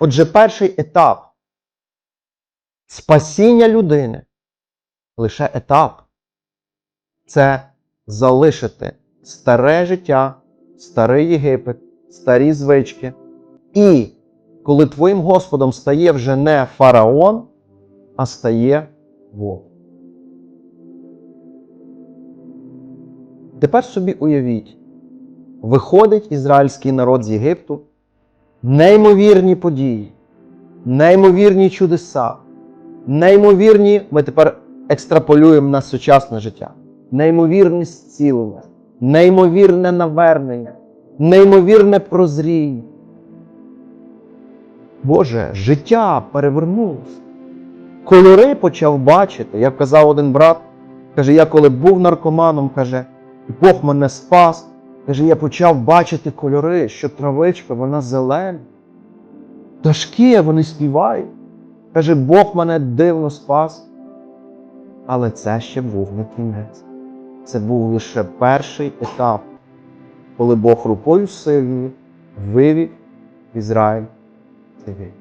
Отже, перший етап спасіння людини лише етап це залишити старе життя, старий Єгипет, старі звички. І коли твоїм Господом стає вже не фараон, а стає Бог. Тепер собі уявіть, виходить ізраїльський народ з Єгипту, неймовірні події, неймовірні чудеса, неймовірні, ми тепер екстраполюємо на сучасне життя, неймовірне зцілення, неймовірне навернення, неймовірне прозріння. Боже, життя перевернулося. Кольори почав бачити. Як казав один брат, каже, я коли був наркоманом, каже, Бог мене спас. Каже, я почав бачити кольори, що травичка, вона зелена. Пташки, вони співають. Каже, Бог мене дивно спас. Але це ще був не кінець. Це був лише перший етап, коли Бог рукою сильною вивів Ізраїль. з Єгипту.